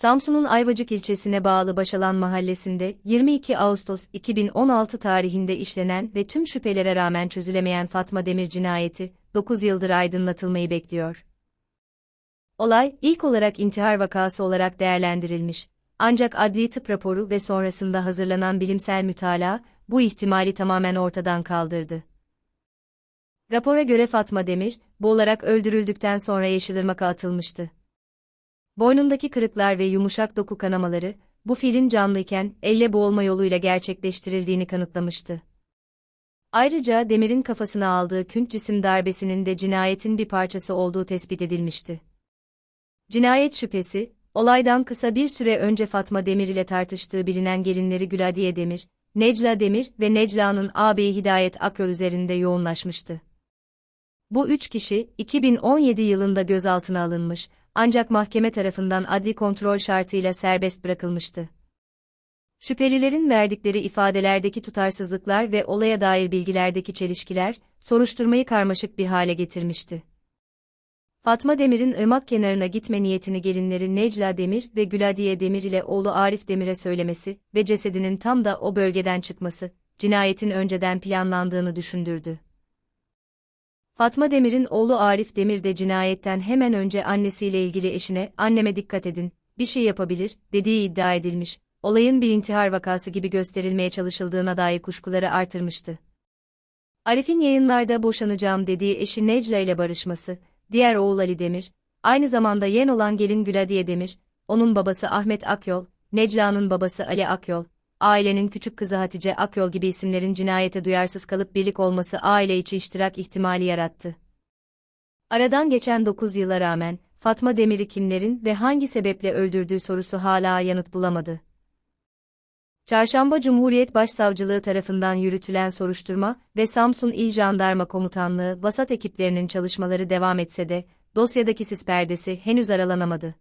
Samsun'un Ayvacık ilçesine bağlı Başalan mahallesinde 22 Ağustos 2016 tarihinde işlenen ve tüm şüphelere rağmen çözülemeyen Fatma Demir cinayeti 9 yıldır aydınlatılmayı bekliyor. Olay ilk olarak intihar vakası olarak değerlendirilmiş. Ancak adli tıp raporu ve sonrasında hazırlanan bilimsel mütalaa bu ihtimali tamamen ortadan kaldırdı. Rapora göre Fatma Demir, boğularak öldürüldükten sonra Yeşilırmak'a atılmıştı. Boynundaki kırıklar ve yumuşak doku kanamaları, bu filin canlıyken elle boğulma yoluyla gerçekleştirildiğini kanıtlamıştı. Ayrıca Demir'in kafasına aldığı künç cisim darbesinin de cinayetin bir parçası olduğu tespit edilmişti. Cinayet şüphesi, olaydan kısa bir süre önce Fatma Demir ile tartıştığı bilinen gelinleri Güladiye Demir, Necla Demir ve Necla'nın ağabeyi Hidayet Akyol üzerinde yoğunlaşmıştı. Bu üç kişi, 2017 yılında gözaltına alınmış, ancak mahkeme tarafından adli kontrol şartıyla serbest bırakılmıştı. Şüphelilerin verdikleri ifadelerdeki tutarsızlıklar ve olaya dair bilgilerdeki çelişkiler, soruşturmayı karmaşık bir hale getirmişti. Fatma Demir'in ırmak kenarına gitme niyetini gelinleri Necla Demir ve Güladiye Demir ile oğlu Arif Demir'e söylemesi ve cesedinin tam da o bölgeden çıkması, cinayetin önceden planlandığını düşündürdü. Fatma Demir'in oğlu Arif Demir de cinayetten hemen önce annesiyle ilgili eşine, anneme dikkat edin, bir şey yapabilir, dediği iddia edilmiş, olayın bir intihar vakası gibi gösterilmeye çalışıldığına dair kuşkuları artırmıştı. Arif'in yayınlarda boşanacağım dediği eşi Necla ile barışması, diğer oğul Ali Demir, aynı zamanda yen olan gelin Güladiye Demir, onun babası Ahmet Akyol, Necla'nın babası Ali Akyol, ailenin küçük kızı Hatice Akyol gibi isimlerin cinayete duyarsız kalıp birlik olması aile içi iştirak ihtimali yarattı. Aradan geçen 9 yıla rağmen, Fatma Demir'i kimlerin ve hangi sebeple öldürdüğü sorusu hala yanıt bulamadı. Çarşamba Cumhuriyet Başsavcılığı tarafından yürütülen soruşturma ve Samsun İl Jandarma Komutanlığı vasat ekiplerinin çalışmaları devam etse de, dosyadaki sis perdesi henüz aralanamadı.